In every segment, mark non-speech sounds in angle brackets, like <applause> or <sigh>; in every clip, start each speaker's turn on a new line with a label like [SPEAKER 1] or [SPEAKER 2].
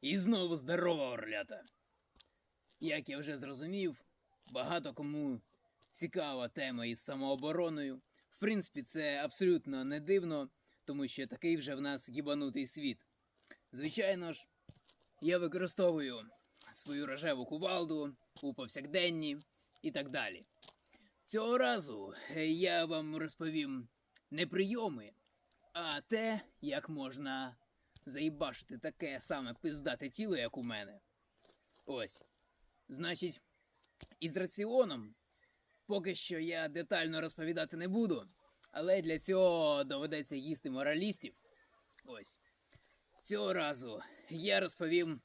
[SPEAKER 1] І знову здорова орлята. Як я вже зрозумів, багато кому цікава тема із самообороною. В принципі, це абсолютно не дивно, тому що такий вже в нас гібанутий світ. Звичайно ж, я використовую свою рожеву кувалду у повсякденні і так далі. Цього разу е, я вам розповім не прийоми, а те, як можна заїбашити таке саме пиздате тіло, як у мене. Ось. Значить, із раціоном поки що я детально розповідати не буду, але для цього доведеться їсти моралістів. Ось. Цього разу я розповім,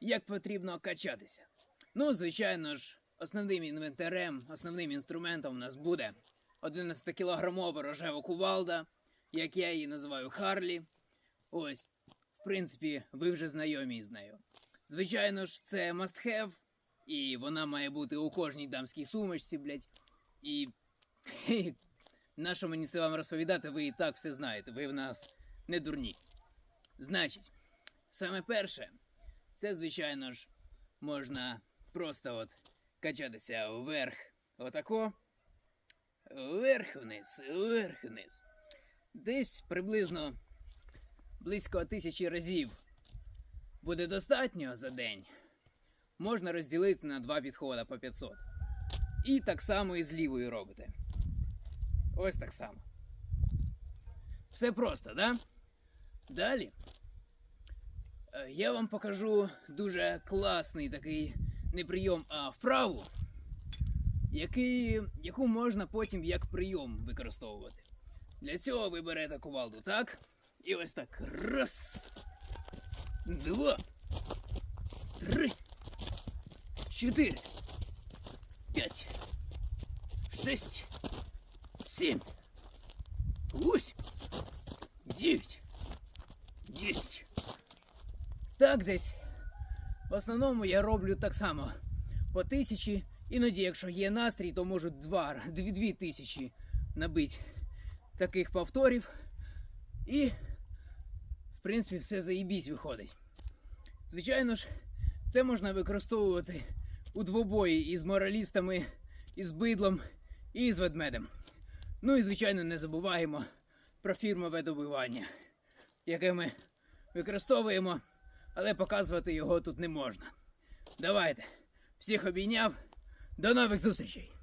[SPEAKER 1] як потрібно качатися. Ну, звичайно ж, основним інвентарем, основним інструментом у нас буде 11-кілограмова рожева кувалда, як я її називаю Харлі. Ось, в принципі, ви вже знайомі з нею. Звичайно ж, це must have, і вона має бути у кожній дамській сумочці, блядь. І. <laughs> На мені це вам розповідати, ви і так все знаєте, ви в нас не дурні. Значить, саме перше, це, звичайно ж, можна просто от качатися вверх. Отако. Вверх вниз, вверх вниз. Десь приблизно близько тисячі разів буде достатньо за день. Можна розділити на два підходи по 500. І так само і з лівою робите. Ось так само. Все просто, да? Далі. Е, Я вам покажу дуже класний такий не прийом, а вправу, який, яку можна потім як прийом використовувати. Для цього ви берете кувалду, так? І ось так. Раз. Два. Три. Чотири. П'ять. Шість. Сім. Восемь. Дев'ять. Десять. Так десь. В основному я роблю так само. По тисячі. Іноді, якщо є настрій, то можу два, дві, дві тисячі набити таких повторів. І, в принципі, все заїбісь виходить. Звичайно ж, це можна використовувати у двобої із моралістами, із бидлом і з ведмедем. Ну і, звичайно, не забуваємо про фірмове добивання, яке ми використовуємо, але показувати його тут не можна. Давайте, всіх обійняв. До нових зустрічей!